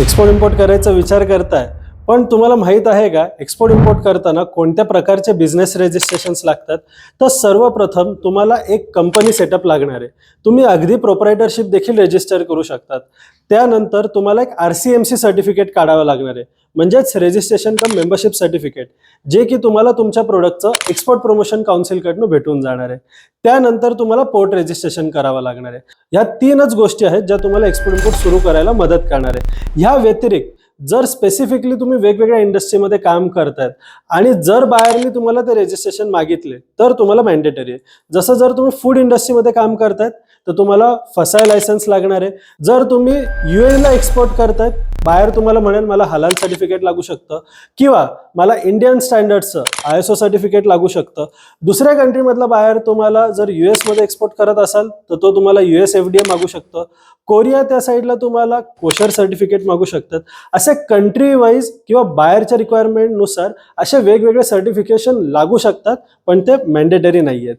Export import करायचा विचार करताय पण तुम्हाला माहीत आहे का एक्सपोर्ट इम्पोर्ट करताना कोणत्या प्रकारचे बिझनेस रेजिस्ट्रेशन्स लागतात? तर सर्वप्रथम तुम्हाला एक कंपनी सेटअप लागणार आहे. तुम्ही अगदी प्रोपरायटरशिप देखील रजिस्टर करू शकतात. त्यानंतर तुम्हाला एक R C M C certificate काढावं लागणार आहे. म्हणजेच रजिस्ट्रेशन कम मेंबरशिप सर्टिफिकेट जे की तुम्हाला तुमच्या प्रोडक्टचं एक्सपोर्ट प्रमोशन काउन्सिलकडनं भेटून जाणार आहे. त्यानंतर तुम्हाला पोर्ट रजिस्ट्रेशन करावं लागणार आहे. ह्या तीनच गोष्टी आहेत ज्या तुम्हाला एक्सपोर्ट इम्पोर्ट सुरू करायला मदत करणार आहे. ह्या व्यतिरिक्त जर स्पेसिफिकली तुम्ही वेगवेगळ्या इंडस्ट्रीमध्ये काम करतायत आणि जर बाहेरनी तुम्हाला ते रजिस्ट्रेशन मागितले तर तुम्हाला मॅन्डेटरी आहे. जसं जर तुम्ही फूड इंडस्ट्रीमध्ये काम करतायत तर तुम्हाला फसाय लायसन्स लागणार आहे. जर तुम्ही यू एला एक्सपोर्ट करतायत बाहेर तुम्हाला म्हणेल मला हलाल सर्टिफिकेट लागू शकतं किंवा मला इंडियन स्टँडर्डचं आय एस ओ सर्टिफिकेट लागू शकतं. दुसऱ्या कंट्रीमधलं बाहेर तुम्हाला जर यू एसमध्ये एक्सपोर्ट करत असाल तर तो तुम्हाला U S F D A मागू शकतं. कोरिया त्या साईडला तुम्हाला कोशर सर्टिफिकेट मागू शकतात. असे कंट्री वाईज किंवा बाहेरच्या रिक्वायरमेंटनुसार असे वेगवेगळे सर्टिफिकेशन लागू शकतात पण ते मॅन्डेटरी नाही आहेत